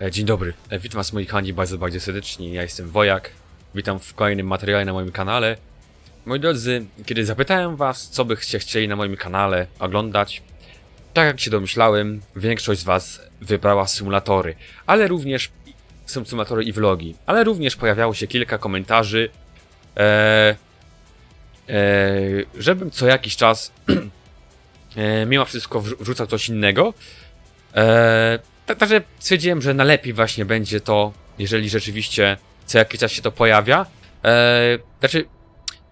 E, Dzień dobry, E, witam was moi kochani bardzo, bardzo serdecznie, ja jestem Wojak, witam w kolejnym materiale na moim kanale. Moi drodzy, kiedy zapytałem was, co byście chcieli na moim kanale oglądać, tak jak się domyślałem, większość z was wybrała symulatory, ale również są symulatory i vlogi, ale również pojawiało się kilka komentarzy, e, e, żebym co jakiś czas e, mimo wszystko wrzu- wrzucał coś innego. E, Także stwierdziłem, że najlepiej właśnie będzie to, jeżeli rzeczywiście co jakiś czas się to pojawia. E, znaczy,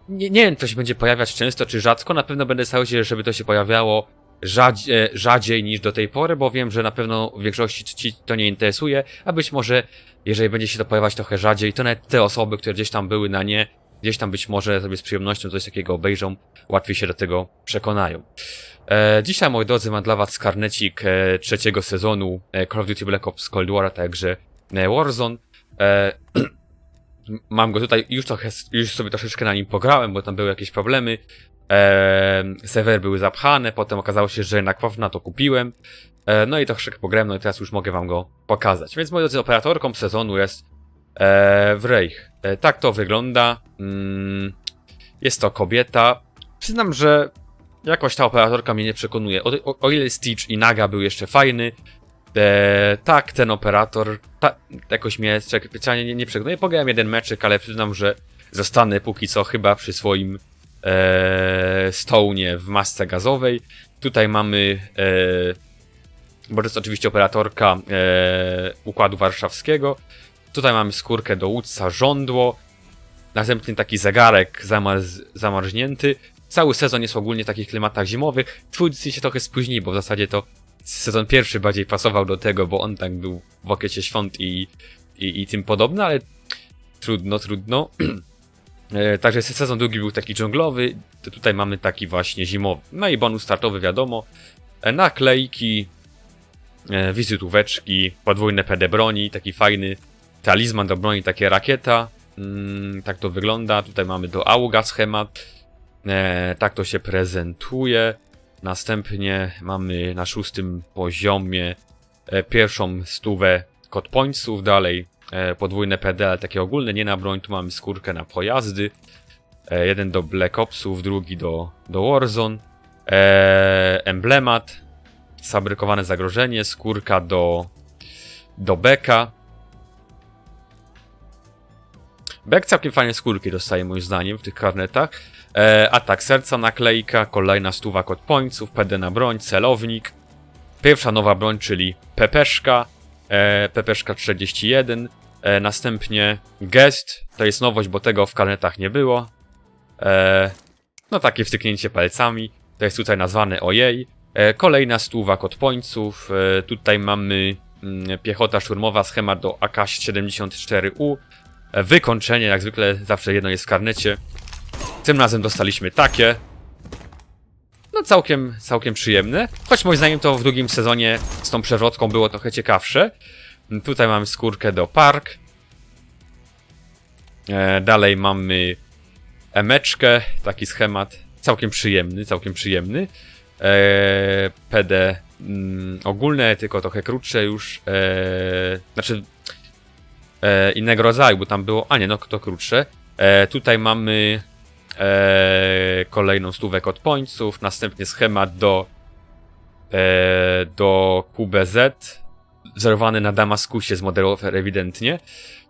nie, nie wiem, to się będzie pojawiać często czy rzadko, na pewno będę starał się, żeby to się pojawiało rzadziej, rzadziej niż do tej pory, bo wiem, że na pewno w większości ci to nie interesuje, a być może, jeżeli będzie się to pojawiać trochę rzadziej, to nawet te osoby, które gdzieś tam były na nie, gdzieś tam być może sobie z przyjemnością coś takiego obejrzą, łatwiej się do tego przekonają. E, dzisiaj, moi drodzy, mam dla was karnecik e, trzeciego sezonu e, Call of Duty Black Ops Cold War, także e, Warzone. E, mam go tutaj, już, trochę, już sobie troszeczkę na nim pograłem, bo tam były jakieś problemy. E, serwery były zapchane, potem okazało się, że jednak na to kupiłem. E, no i troszeczkę pograłem, no i teraz już mogę wam go pokazać. Więc, moi drodzy, operatorką sezonu jest e, Wreich. E, tak to wygląda. Mm, jest to kobieta. Przyznam, że jakoś ta operatorka mnie nie przekonuje. O, o, o ile Stitch i Naga był jeszcze fajny, e, tak, ten operator ta, jakoś mnie specjalnie nie, nie przekonuje. Pograłem jeden meczyk, ale przyznam, że zostanę póki co chyba przy swoim e, Stone'ie w masce gazowej. Tutaj mamy, e, bo to jest oczywiście operatorka e, Układu Warszawskiego. Tutaj mamy skórkę do łódca, żądło. Następnie taki zegarek zamarz, zamarznięty. Cały sezon jest ogólnie w takich klimatach zimowych. Twórcy się trochę spóźnili, bo w zasadzie to sezon pierwszy bardziej pasował do tego, bo on tak był w okresie świąt i, i, i tym podobne, ale trudno, trudno. E, Także sezon drugi był taki dżunglowy, tutaj mamy taki właśnie zimowy. No i bonus startowy wiadomo. E, Naklejki, e, wizytóweczki, podwójne PD broni, taki fajny talizman do broni, takie rakieta. Mm, tak to wygląda. Tutaj mamy do Auga schemat. E, tak to się prezentuje. Następnie mamy na szóstym poziomie e, pierwszą stówę kod pointsów, dalej e, podwójne PD, ale takie ogólne, nie na broń, tu mamy skórkę na pojazdy. Jeden do Black Opsów, drugi do, do Warzone. Emblemat, sfabrykowane zagrożenie, skórka do, do Beka. Beck całkiem fajne skórki dostaje moim zdaniem w tych karnetach. E, atak serca, naklejka, kolejna stuwa kod pońców, PD na broń, celownik. Pierwsza nowa broń, czyli pepeszka, e, pepeszka 41. E, następnie gest, to jest nowość, bo tego w karnetach nie było. E, no takie wtyknięcie palcami, to jest tutaj nazwane ojej. E, kolejna stuwa kod pońców, e, tutaj mamy mm, piechota szturmowa, schemat do AK-74U. Wykończenie, jak zwykle zawsze jedno jest w karnecie. Tym razem dostaliśmy takie. No całkiem, całkiem przyjemne. Choć moim zdaniem to w drugim sezonie z tą przewrotką było trochę ciekawsze. Tutaj mamy skórkę do park. E, dalej mamy emeczkę, taki schemat. Całkiem przyjemny, całkiem przyjemny. E, PD mm, ogólne, tylko trochę krótsze już. E, znaczy e, innego rodzaju, bo tam było. A nie, no to krótsze. E, tutaj mamy e, kolejną stówę od pońców, następnie schemat do e, do QBZ, wzorowany na Damaskusie z modelu ewidentnie.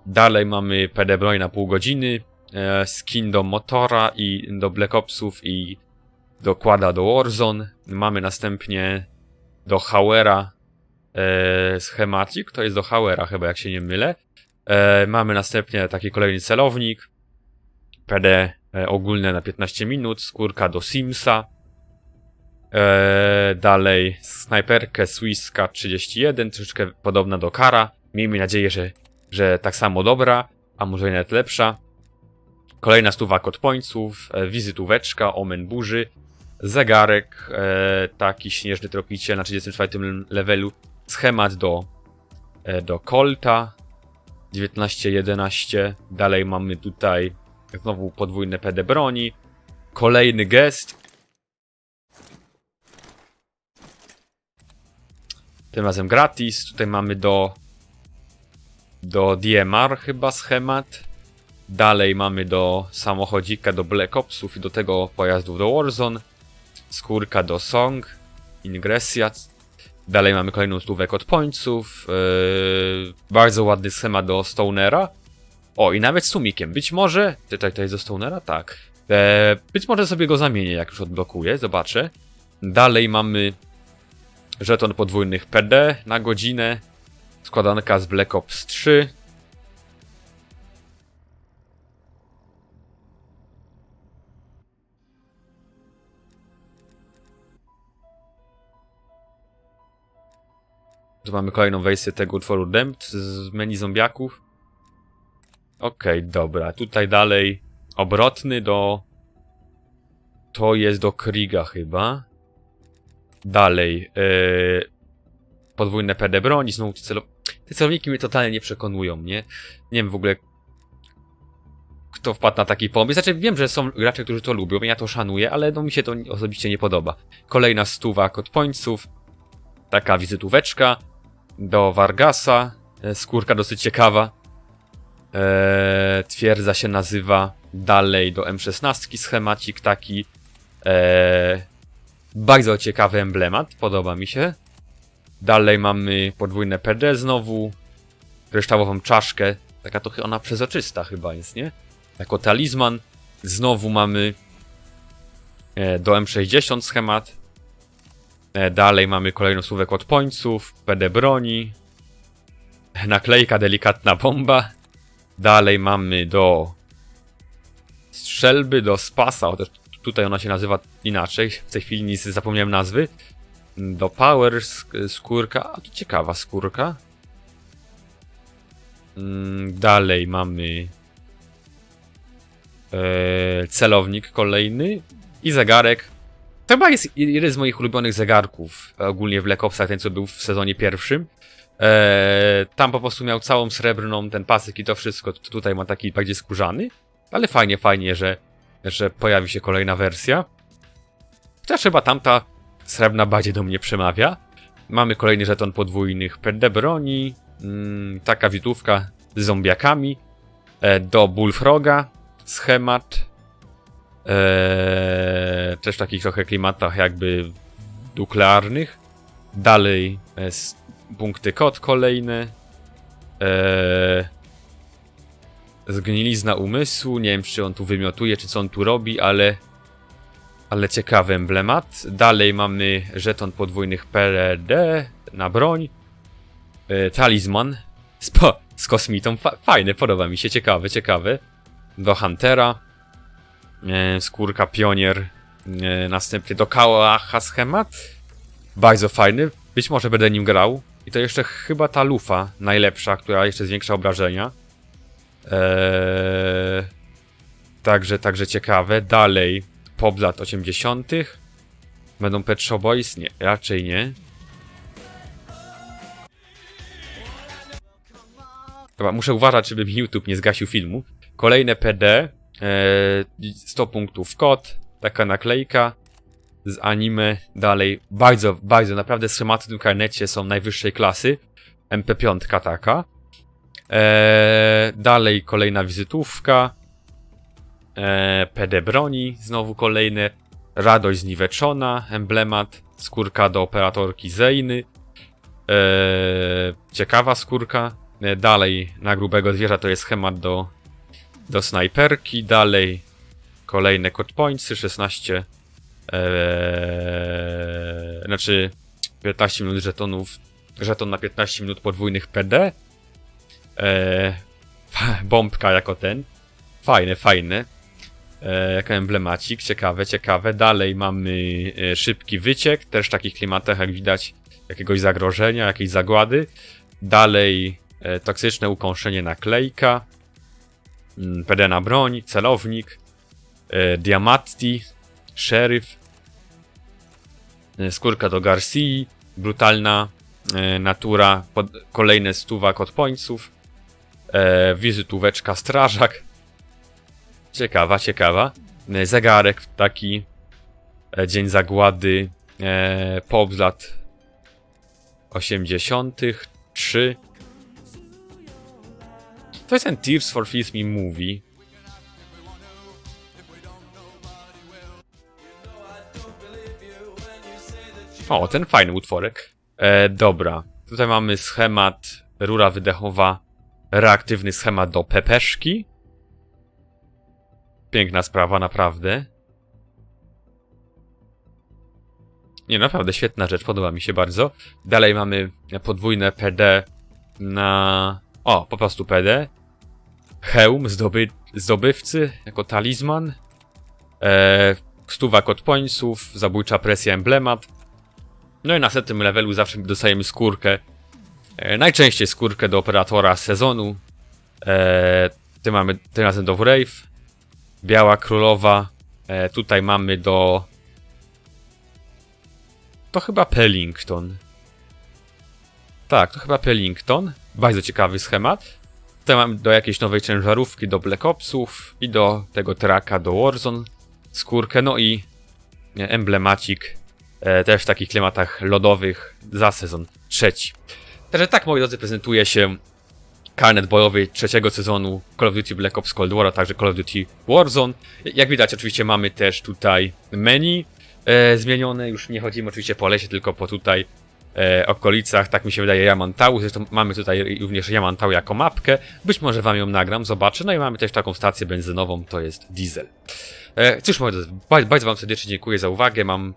Dalej mamy PD broń na pół godziny, e, skin do Motora i do Black Opsów i dokłada do Warzone. Mamy następnie do Hauera e, schematik, to jest do Hauera chyba, jak się nie mylę. E, mamy następnie taki kolejny celownik, PD e, ogólne na 15 minut, skórka do Simsa. E, dalej snajperkę Swisska 31, troszeczkę podobna do Kara. Miejmy nadzieję, że, że tak samo dobra, a może nawet lepsza. Kolejna stuwa kod pońców, e, wizytóweczka, omen burzy, zegarek, e, taki śnieżny tropiciel na 34 levelu, schemat do, e, do Colta 1911. Dalej mamy tutaj znowu podwójne PD broni, kolejny gest. Tym razem gratis. Tutaj mamy do do DMR chyba schemat. Dalej mamy do samochodzika, do Black Opsów i do tego pojazdów do Warzone. Skórka do Song, Ingresja. Dalej mamy kolejną stówek od pońców. Yy, bardzo ładny schemat do Stonera. O, i nawet z sumikiem. Być może. Tutaj to jest do Stonera? Tak. E, być może sobie go zamienię, jak już odblokuję. Zobaczę. Dalej mamy żeton podwójnych PD na godzinę. Składanka z Black Ops 3. Tu mamy kolejną wersję tego utworu Dempt z menu zombiaków. Okej, dobra. Tutaj dalej obrotny do... To jest do Kriga chyba. Dalej. Yy... Podwójne PD broni, znowu celo... te celowniki mnie totalnie nie przekonują, nie? Nie wiem w ogóle kto wpadł na taki pomysł. Znaczy wiem, że są gracze, którzy to lubią, ja to szanuję, ale no mi się to osobiście nie podoba. Kolejna stuwa kod pońców. Taka wizytóweczka do Vargasa. E, Skórka dosyć ciekawa. Eee, twierdza się nazywa dalej do M16 schemacik taki. Eee, bardzo ciekawy emblemat, podoba mi się. Dalej mamy podwójne PD znowu. Kryształową czaszkę. Taka trochę ona przezroczysta chyba jest, nie? Jako talizman. Znowu mamy e, do M60 schemat. E, Dalej mamy kolejną słówek od pońców, PD broni, naklejka delikatna bomba. Dalej mamy do strzelby, do spasa, chociaż tutaj ona się nazywa inaczej, w tej chwili nic zapomniałem nazwy. Do power sk- skórka, a to ciekawa skórka. Mm, Dalej mamy e, celownik kolejny i zegarek to chyba jest jeden z moich ulubionych zegarków, e, ogólnie w Black Opsach, ten co był w sezonie pierwszym. Eee, tam po prostu miał całą srebrną, ten pasek i to wszystko. Tutaj ma taki bardziej skórzany. Ale fajnie, fajnie, że, że pojawi się kolejna wersja. Chociaż chyba tamta srebrna bardziej do mnie przemawia. Mamy kolejny żeton podwójnych PD broni. Mm, taka witówka z zombiakami. E, do Bullfroga schemat. Eee, też w takich trochę klimatach jakby nuklearnych. Dalej jest punkty kod kolejne. Eee, zgnilizna umysłu. Nie wiem, czy on tu wymiotuje, czy co on tu robi, ale ale ciekawy emblemat. Dalej mamy żeton podwójnych PRD na broń. E, talizman z, po, z kosmitą. Fa fajny, podoba mi się. Ciekawy, ciekawy. Do Huntera e, skórka pionier, e, następnie do Kałacha schemat. Bardzo fajny, być może będę nim grał. I to jeszcze chyba ta lufa najlepsza, która jeszcze zwiększa obrażenia. Eee, także, także ciekawe. Dalej, pop lat 80. Będą Pet Shop Boys? Nie, raczej nie. Chyba muszę uważać, żeby mi YouTube nie zgasił filmu. Kolejne PD. E, 100 punktów kod, taka naklejka z anime, dalej bardzo, bardzo, naprawdę schematy w tym karnecie są najwyższej klasy, MP5 taka, e, dalej kolejna wizytówka, e, PD broni, znowu kolejne, radość zniweczona, emblemat, skórka do operatorki Zejny, e, ciekawa skórka, e, dalej na grubego zwierza to jest schemat do do snajperki, dalej kolejne pointsy, 16 ee, znaczy 15 minut żetonów, żeton na 15 minut podwójnych PD eee, bombka jako ten. Fajne, fajne. Eee, jako emblemacik, ciekawe, ciekawe. Dalej mamy e, szybki wyciek, też w takich klimatach jak widać jakiegoś zagrożenia, jakiejś zagłady. Dalej e, toksyczne ukąszenie naklejka mm, PD na broń, celownik, e, Diamatti, szeryf, e, skórka do Garcii, brutalna e, natura, kolejne stuwa od pońców, wizytóweczka strażak, ciekawa, ciekawa, zegarek taki, dzień zagłady, e, pop z lat 80., 3, To jest ten Tears for Fears Me Movie. O, ten fajny utworek. E, dobra. Tutaj mamy schemat rura wydechowa, reaktywny schemat do pepeszki. Piękna sprawa, naprawdę. Nie, naprawdę świetna rzecz, podoba mi się bardzo. Dalej mamy podwójne PD na... O, po prostu PD. Hełm zdoby... zdobywcy jako talizman. E, stówak od pońców, zabójcza presja emblemat. No i na setnym levelu zawsze dostajemy skórkę. E, najczęściej skórkę do operatora sezonu. E, tym mamy tym razem do Wraith. Biała królowa. E, tutaj mamy do. To chyba Pellington. Tak, to chyba Pellington. Bardzo ciekawy schemat. Mamy do jakiejś nowej ciężarówki, do Black Opsów i do tego traka do Warzone. Skórkę, no i emblemacik e, też w takich klimatach lodowych za sezon trzeci. Także tak, moi drodzy, prezentuje się karnet bojowy trzeciego sezonu Call of Duty Black Ops Cold War, a także Call of Duty Warzone. Jak widać, oczywiście mamy też tutaj menu e, zmienione. Już nie chodzimy oczywiście po lesie, tylko po tutaj e, okolicach. Tak mi się wydaje Yamantau. Zresztą mamy tutaj również Yamantau jako mapkę. Być może wam ją nagram, zobaczę. No i mamy też taką stację benzynową, to jest diesel. E, cóż, moi bardzo, bardzo wam serdecznie dziękuję za uwagę. Mam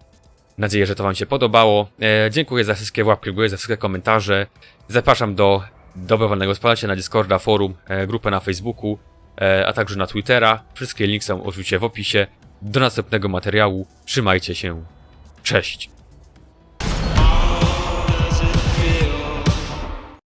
nadzieję, że to wam się podobało. E, dziękuję za wszystkie łapki w za wszystkie komentarze. Zapraszam do dobrowolnego wsparcia na Discorda, forum, e, grupę na Facebooku, e, a także na Twittera. Wszystkie linki są oczywiście w opisie. Do następnego materiału. Trzymajcie się. Cześć.